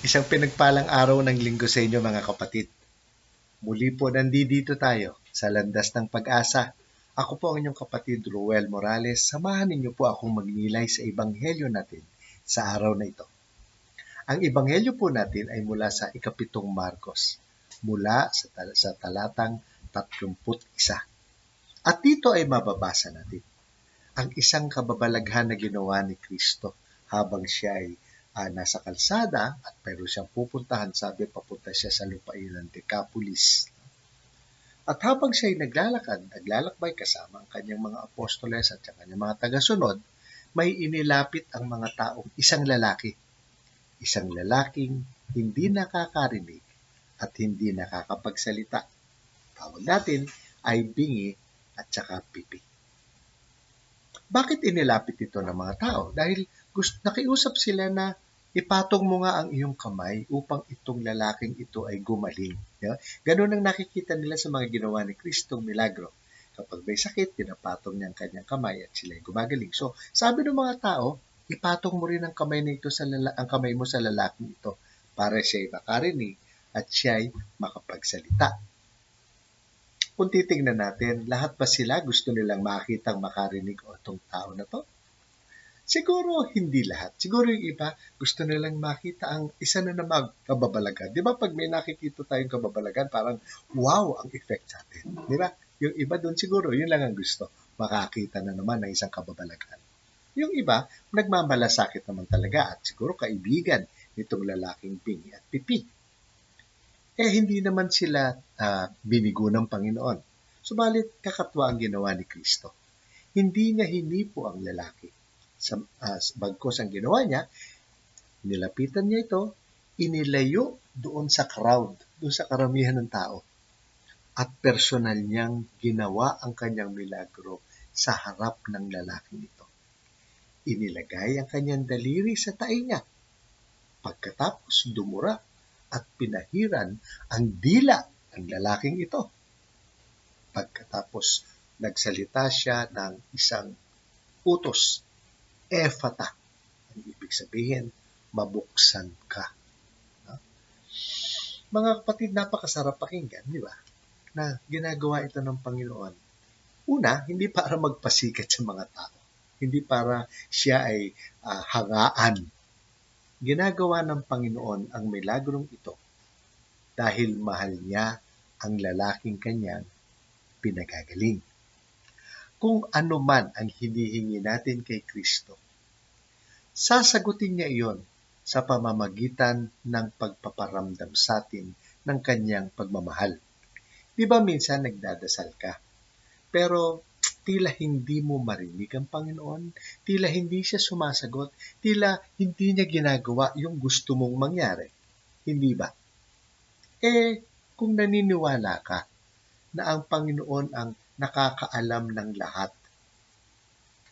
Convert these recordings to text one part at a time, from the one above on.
Isang pinagpalang araw ng linggo sa inyo mga kapatid. Muli po nandito tayo sa landas ng pag-asa. Ako po ang inyong kapatid Ruel Morales. Samahan ninyo po akong magnilay sa ebanghelyo natin sa araw na ito. Ang ebanghelyo po natin ay mula sa ikapitong Marcos, mula sa, tal- sa talatang 31. At dito ay mababasa natin ang isang kababalaghan na ginawa ni Kristo habang siya ay uh, nasa kalsada at pero siyang pupuntahan, sabi papunta siya sa lupain ng Decapolis. At habang siya ay naglalakad, naglalakbay kasama ang kanyang mga apostoles at ang kanyang mga tagasunod, may inilapit ang mga taong isang lalaki. Isang lalaking hindi nakakarinig at hindi nakakapagsalita. Tawag natin ay bingi at saka pipi. Bakit inilapit ito ng mga tao? Dahil gusto, nakiusap sila na ipatong mo nga ang iyong kamay upang itong lalaking ito ay gumaling. Yeah? Ganun ang nakikita nila sa mga ginawa ni Kristong milagro. Kapag may sakit, pinapatong niya ang kanyang kamay at sila ay gumagaling. So, sabi ng mga tao, ipatong mo rin ang kamay na ito sa lala- ang kamay mo sa lalaking ito para siya ay makarinig at siya ay makapagsalita. Kung titingnan natin, lahat ba sila gusto nilang makitang makarinig o itong tao na to? Siguro hindi lahat. Siguro yung iba gusto nilang makita ang isa na namang kababalagan. Di ba pag may nakikita tayong kababalagan, parang wow ang effect sa atin. Di ba? Yung iba doon siguro, yun lang ang gusto. Makakita na naman ng isang kababalagan. Yung iba, nagmamalasakit naman talaga at siguro kaibigan nitong lalaking pingi at pipi eh hindi naman sila uh, binigo ng Panginoon. Subalit kakatwa ang ginawa ni Kristo. Hindi niya hinipo ang lalaki. Sa, uh, bagkos ang ginawa niya, nilapitan niya ito, inilayo doon sa crowd, doon sa karamihan ng tao. At personal niyang ginawa ang kanyang milagro sa harap ng lalaking ito. Inilagay ang kanyang daliri sa tae niya. Pagkatapos dumura at pinahiran ang dila ng lalaking ito. Pagkatapos nagsalita siya ng isang utos, efata. Ang ibig sabihin, mabuksan ka. No? Mga kapatid, napakasarap pakinggan, di ba? Na ginagawa ito ng Panginoon. Una, hindi para magpasikat sa mga tao. Hindi para siya ay uh, hangaan ginagawa ng Panginoon ang milagrong ito dahil mahal niya ang lalaking kanyang pinagagaling. Kung ano man ang hinihingi natin kay Kristo, sasagutin niya iyon sa pamamagitan ng pagpaparamdam sa atin ng kanyang pagmamahal. Di ba minsan nagdadasal ka, pero tila hindi mo marinig ang Panginoon, tila hindi siya sumasagot, tila hindi niya ginagawa yung gusto mong mangyari. Hindi ba? Eh, kung naniniwala ka na ang Panginoon ang nakakaalam ng lahat,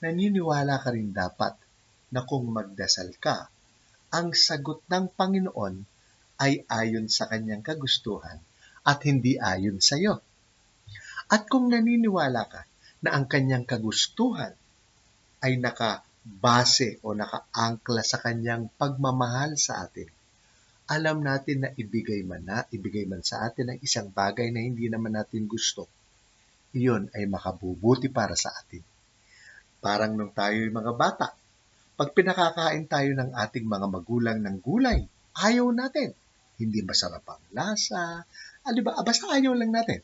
naniniwala ka rin dapat na kung magdasal ka, ang sagot ng Panginoon ay ayon sa kanyang kagustuhan at hindi ayon sa iyo. At kung naniniwala ka na ang kanyang kagustuhan ay nakabase o nakaangkla sa kanyang pagmamahal sa atin. Alam natin na ibigay man na, ibigay man sa atin ang isang bagay na hindi naman natin gusto. Iyon ay makabubuti para sa atin. Parang nung tayo'y mga bata, pag pinakakain tayo ng ating mga magulang ng gulay, ayaw natin. Hindi masarap ang lasa, aliba, ah, basta ayaw lang natin.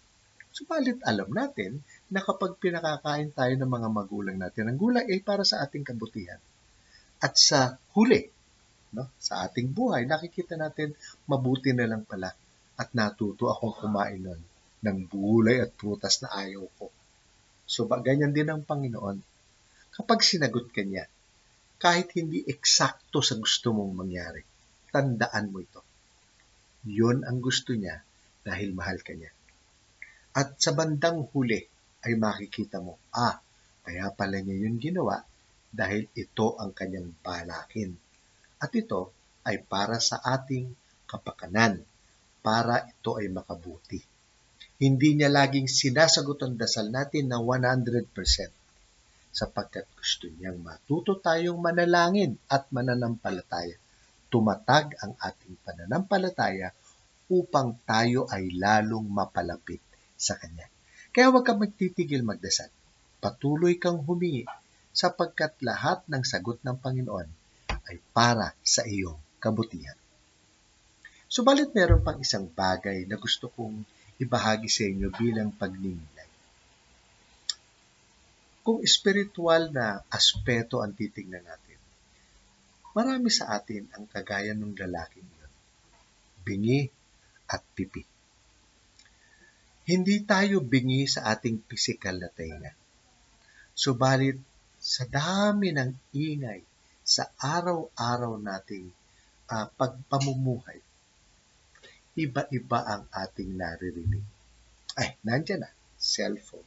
Subalit alam natin na kapag pinakakain tayo ng mga magulang natin, ang gulay ay para sa ating kabutihan. At sa huli, no, sa ating buhay, nakikita natin mabuti na lang pala at natuto akong kumain nun ng gulay at prutas na ayaw ko. So, ganyan din ang Panginoon. Kapag sinagot ka niya, kahit hindi eksakto sa gusto mong mangyari, tandaan mo ito. Yun ang gusto niya dahil mahal ka niya. At sa bandang huli ay makikita mo, ah, kaya pala niya yun ginawa dahil ito ang kanyang balakin. At ito ay para sa ating kapakanan, para ito ay makabuti. Hindi niya laging sinasagot ang dasal natin na 100% sapagkat gusto niyang matuto tayong manalangin at mananampalataya tumatag ang ating pananampalataya upang tayo ay lalong mapalapit sa Kanya. Kaya huwag kang magtitigil magdasal. Patuloy kang humingi sapagkat lahat ng sagot ng Panginoon ay para sa iyong kabutihan. Subalit meron pang isang bagay na gusto kong ibahagi sa inyo bilang pagninilay. Kung espiritual na aspeto ang titingnan natin, marami sa atin ang kagaya ng lalaking yun. Bingi at pipi. Hindi tayo bingi sa ating pisikal na tenga. Subalit, sa dami ng ingay sa araw-araw nating uh, pagpamumuhay, iba-iba ang ating naririnig. Ay, nandyan na, cellphone.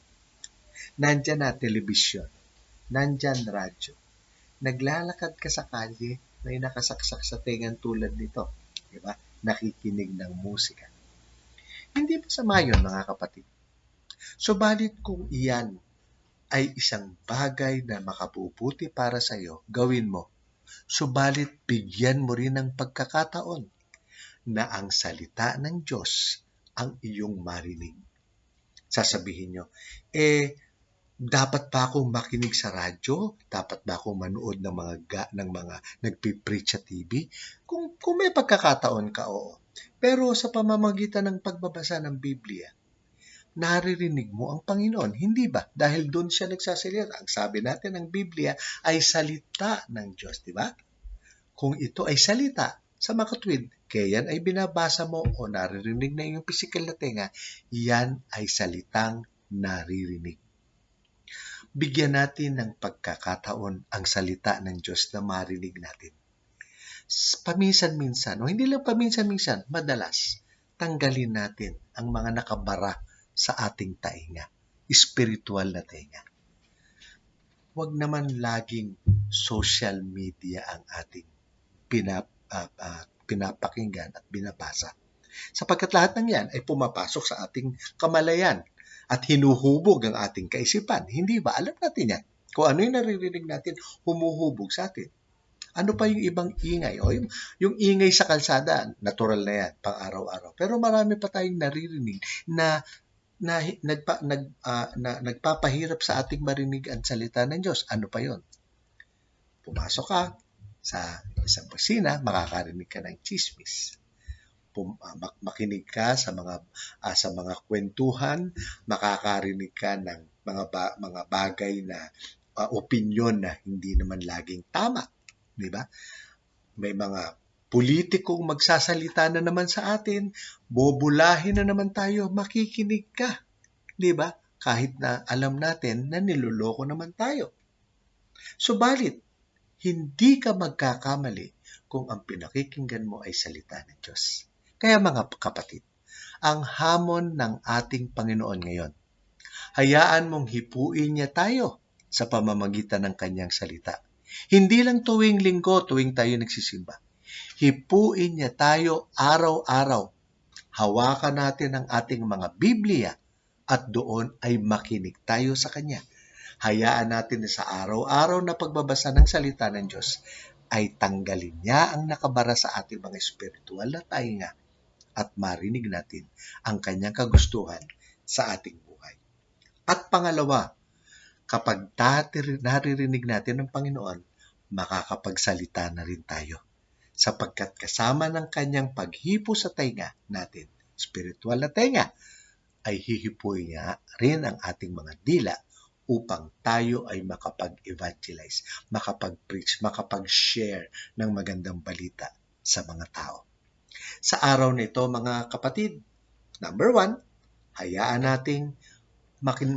Nandyan na, telebisyon. Nandyan, radyo. Naglalakad ka sa kalye, may nakasaksak sa tengan tulad nito. Diba? Nakikinig ng musika. Hindi masama yun, mga kapatid. Subalit kung iyan ay isang bagay na makabubuti para sa iyo, gawin mo. Subalit bigyan mo rin ng pagkakataon na ang salita ng Diyos ang iyong marinig. Sasabihin nyo, eh, dapat ba akong makinig sa radyo? Dapat ba akong manood ng mga ga, ng mga nagpipreach sa TV? Kung, kung may pagkakataon ka, oo. Pero sa pamamagitan ng pagbabasa ng Biblia, naririnig mo ang Panginoon. Hindi ba? Dahil doon siya nagsasalita. Ang sabi natin ng Biblia ay salita ng Diyos, di ba? Kung ito ay salita, sa makatwid, kaya yan ay binabasa mo o naririnig na iyong pisikal na tenga, yan ay salitang naririnig. Bigyan natin ng pagkakataon ang salita ng Diyos na marinig natin. Paminsan-minsan, o hindi lang paminsan-minsan, madalas, tanggalin natin ang mga nakabara sa ating tainga, spiritual na tainga. Huwag naman laging social media ang ating pinap, uh, uh, pinapakinggan at binabasa. Sapagkat lahat ng yan ay pumapasok sa ating kamalayan at hinuhubog ang ating kaisipan. Hindi ba? Alam natin yan. Kung ano yung naririnig natin, humuhubog sa atin. Ano pa yung ibang ingay? O yung, yung ingay sa kalsada, natural na yan, pang araw-araw. Pero marami pa tayong naririnig na na nagpa, nag, uh, na nagpapahirap sa ating marinig ang salita ng Diyos. Ano pa yon? Pumasok ka sa isang kusina, makakarinig ka ng chismis. Pum, uh, makinig ka sa mga uh, sa mga kwentuhan, makakarinig ka ng mga ba, mga bagay na uh, opinion na hindi naman laging tama, di ba? May mga politikong magsasalita na naman sa atin, bobulahin na naman tayo, makikinig ka. Di ba? Kahit na alam natin na niloloko naman tayo. Subalit, hindi ka magkakamali kung ang pinakikinggan mo ay salita ng Diyos. Kaya mga kapatid, ang hamon ng ating Panginoon ngayon, hayaan mong hipuin niya tayo sa pamamagitan ng kanyang salita. Hindi lang tuwing linggo, tuwing tayo nagsisimba Hipuin niya tayo araw-araw. Hawakan natin ang ating mga Biblia at doon ay makinig tayo sa Kanya. Hayaan natin na sa araw-araw na pagbabasa ng salita ng Diyos ay tanggalin niya ang nakabara sa ating mga espiritual na tainga at marinig natin ang kanyang kagustuhan sa ating buhay. At pangalawa, kapag naririnig natin ng Panginoon, makakapagsalita na rin tayo sapagkat kasama ng kanyang paghipo sa tainga natin, spiritual na tainga, ay hihipoy niya rin ang ating mga dila upang tayo ay makapag-evangelize, makapag-preach, makapag-share ng magandang balita sa mga tao. Sa araw nito, mga kapatid, number one, hayaan nating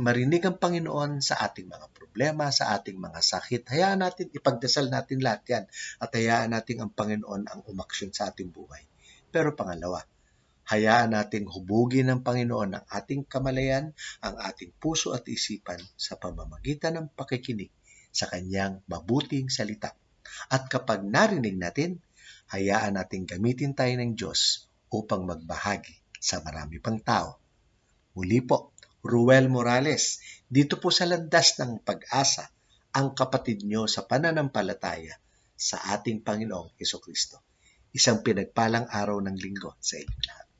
marinig ang Panginoon sa ating mga problema, sa ating mga sakit. Hayaan natin, ipagdasal natin lahat yan at hayaan natin ang Panginoon ang umaksyon sa ating buhay. Pero pangalawa, hayaan nating hubugin ng Panginoon ang ating kamalayan, ang ating puso at isipan sa pamamagitan ng pakikinig sa kanyang mabuting salita. At kapag narinig natin, hayaan nating gamitin tayo ng Diyos upang magbahagi sa marami pang tao. Muli po, Ruel Morales. Dito po sa landas ng pag-asa, ang kapatid nyo sa pananampalataya sa ating Panginoong Heso Kristo. Isang pinagpalang araw ng linggo sa inyo lahat.